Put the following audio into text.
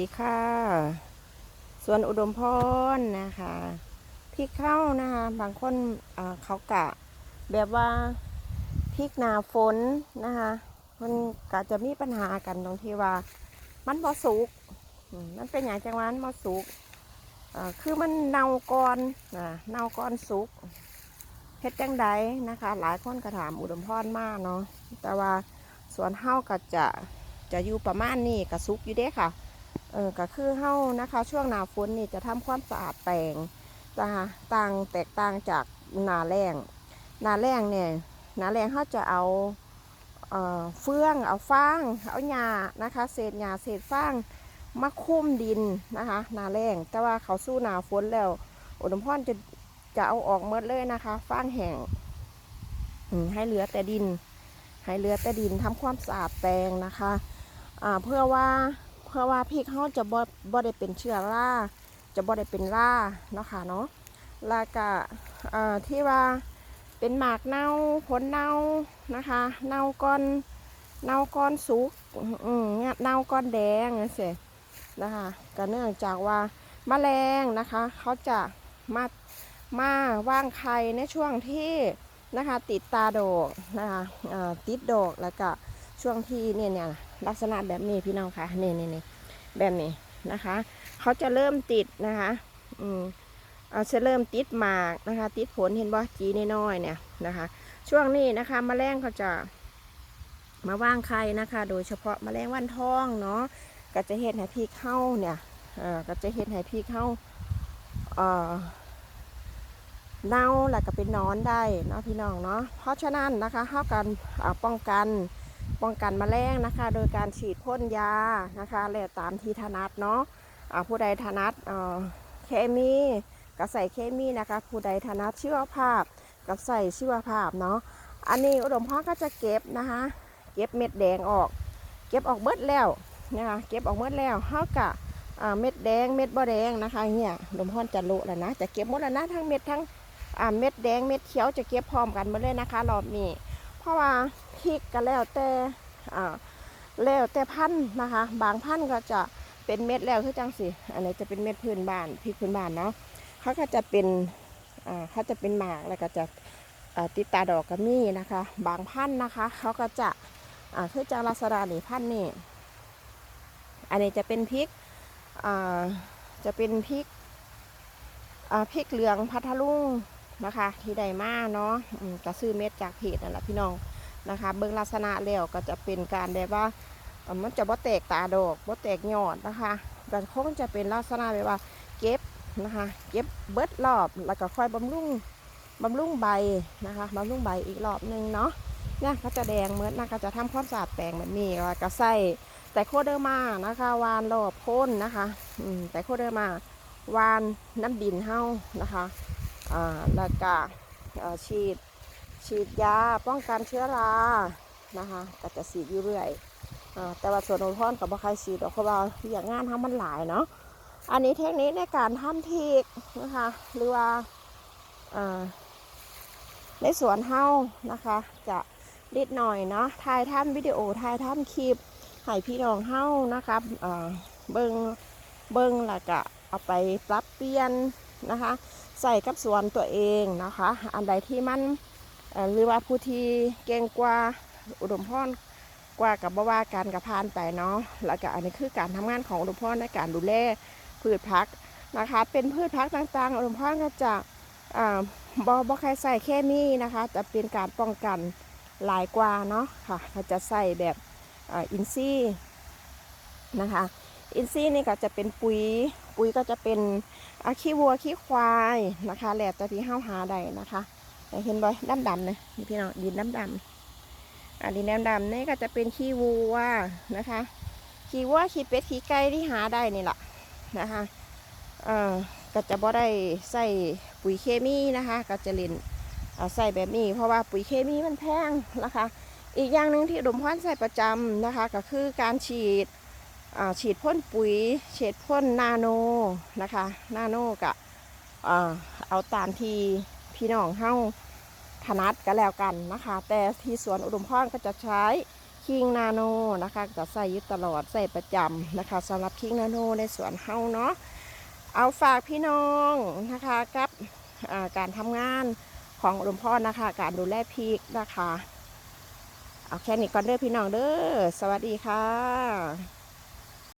สีค่ะส่วนอุดมพรนะคะพริกเข้านะคะ บางคนเขากะแบบว่าพริกหนาฝนนะคะมันก็จะมีปัญหากันตรงที่ว่า มันบ่สุกมันเป็นอย่างจังหวะมันบ่สุกคือมันเน่าก่อนนะเน่าก่อนสุกเฮ็ดจังใดนะคะ หลายคนก็ถามอุดมพรมากเนาะแต่ว่าส่วนเฮาก็จะจะอยู่ประมาณนี้ก็สุกอยู่เด้ค่ะ เออก็คือเฮานะคะ ช่วงหนาฝนนี่จะทำความสะอาดแปลงนะคะต่างแตกต่างจากนาแรงนาแรงเนี่ยนาแรงเขาจะเอาเฟืองเอาฟางเอาหญ้านะคะ เศษหญ้าเศษฟางมาคุ้มดินนะคะนาแรงแต่ว่าเขาสู้นาฝนแล้วอุดมพรจะจะเอาออกหมดเลยนะคะฟางแห้งให้เหลือแต่ดิน ให้เหลือแต่ดินทำความสะอาดแปลงนะคะเพื่อว่า พื่อว่าพริกเขาจะบ่บ่ได้เป็นเชื้อราจะบ่ได้เป็นราเนาะค่ะเนาะแล้วก็ที่ว่าเป็นหมากเน่าผลเน่านะคะ เน่าก้อนเน่าก้อนสุกเนี่ยเน่าก้อนแดงนั่นสินะคะก็เนื่องจากว่าแมลงนะคะเขาจะมามาว่างไข่ในช่วงที่นะคะติดตาดอกนะคะติดดอกแล้วก็ช่วงที่เนี่ยเนี่ย ลักษณะแบบนี้พี่น้องคะนี่นี่นี่แบบนี้นะคะ เขาจะเริ่มติดนะคะ อืมเอาจะเริ่มติดหมากนะคะ ติดผลเห็นบ่จีน้อยๆเนี่ยนะคะ ช่วงนี้นะคะมแมลงเขาจะมาว่างไข่นะคะ โดยเฉพาะแมลงวันทองเนาะก็จะเห็ดให้พี่เข้าเนี่ยเอ่อก็จะเห็ดให้พี่เข้าเอ่อเน่าแล้วก็เป็นนอนได้เนาะพี่น้องเนาะเพราะฉะนั้นนะคะเข้ากันป้องกัน ป้องกันแมลงนะคะ โดยการฉีดพ่นยานะคะแล้วตามที่ถนัดเนาะผู้ใดถนัดเคมีก็ใส่เคมีนะคะ ผู้ใดถนัดชีวภาพก็ใส่ชีวภาพเนาะอันนี้อุดมพ่อก็จะเก็บนะคะ เก็บเม็ดแดงออก เก็บออกเบิดแล้วนะคะเก็บออกเบิดแล้วเฮากะอ่าเม็ดแดงเม็ดบ่แดงนะคะเนี่ยอุดมพ่อจะโละแล้วนะจะเก็บหมดแล้วนะทั้งเม็ดทั้งเม็ดแดงเม็ดเขียวจะเก็บพร้อมกันหมดเลยนะคะรอบนี้ เพราะว่าพริกก็แล้วแต่อ่าแล้วแต่พันธุ์นะคะ บางพันธุ์ก็จะเป็นเม็ดแล้วคือจังสิอันนี้จะเป็นเม็ดพื้นบ้านพริกพื้นบ้านเนาะเขาก็จะเป็นอ่าเขาจะเป็นหมากแล้วก็จะติดตาดอกก็มีนะคะ บางพันธุ์นะคะเขาก็จะอ่าคือจาลักษณะนี่พันธุ์นี่อันนี้จะเป็นพริกอ่าจะเป็นพริกอ่าพริกเหลืองพัทลุง นะคะ ที่ได้มาเนาะอืมก็ซื้อเม็ดจากเพจนั่นแหละพี่น้องนะคะ เบิ่งลักษณะแล้วก็จะเป็นการแบบว่ามันจะบ่แตกตาดอกบ่แตกยอดนะคะก็คงจะเป็นลักษณะแบบว่าเก็บนะคะเก็บเบิดรอบแล้วก็ค่อยบำรุงบำรุงใบนะคะบำรุงใบอีกรอบหนึงเนาะเนี่ยก็จะแดงเหมือนะก็จะทำความสะอาดแปลงแบบนี้แล้วก็ใส่แต่โคเดอร์มานะคะวานรอบโคนนะคะอืแต่โคเดอร์มาวานน้ำดินเฮานะคะ แล้วก็ฉีดฉีดยาป้องกันเชื้อรานะคะก็จะฉีดอยู่เรื่อยอแต่ว่าส่วนอุปกรกับบ่ใครฉีดหรอกเพราะว่าอย่างงานทำมันหลายเนาะอันนี้เทคนิคในการทำทีกนะคะหรือว่าในสวนเฮานะคะ จะนิดหน่อยเนาะถ่ายทำวิดีโอถ่ายทำคลิปให้พี่น้องเฮานะคะอ่าเบิงเบิงแล้วก็เอาไปปรับเปลี่ยนนะคะ ใส่กับสวนตัวเองนะคะ อันใดที่มันหรือว่าผู้ที่เก่งกว่าอุดมพรกว่ากับบว่าการกับพานไปเนาะแล้วก็อันนี้คือการทำงานของอุดมพรในการดูแลพืชพักนะคะ เป็นพืชพักต่างๆ อุดมพรก็จะบ่บ่ใครใส่เคมีนะคะจะเป็นการป้องกันหลายกว่าเนาะค่ะก็จะใส่แบบอินทรีย์นะคะ อินทรีย์นี่ก็จะเป็นปุ๋ย ปุ๋ยก็จะเป็นอาขี้วัวขี้ควายนะคะแหละแต่ที่ห้าหาได้นะคะเห็นบ่อยดำดำๆนะนี่พี่น้องดินดำดำอ่าดินดำดำนี่ก็จะเป็นขี้วัวนะคะขี้วัวขี้เป็ดขี้ไก่ที่หาได้นี่แหละนะคะเอ่อก็จะบ่ได้ใส่ปุ๋ยเคมีนะคะ ก็จะเล่นใส่แบบนี้ เพราะว่าปุ๋ยเคมีมันแพงนะคะ อีกอย่างหนึ่งที่ดมพรใส่ประจำนะคะ ก็คือการฉีด ฉีดพ่นปุ๋ยฉีดพ่นนาโนนะคะนาโนกะอ่าเอาตามที่พี่น้องเฮาถนัดก็แล้วกันนะคะ แต่ที่สวนอุดมพรก็จะใช้คิงนาโนนะคะจะใส่ยึดตลอดใส่ประจำนะคะสำหรับคิงนาโนในสวนเฮาเนาะเอาฝากพี่น้องนะคะกับาการทำงานของหลวงพ่อนะคะ การดูแลพริกนะคะ เอาแค่นี้ก่อนเด้อพี่น้องเด้อสวัสดีค่ะ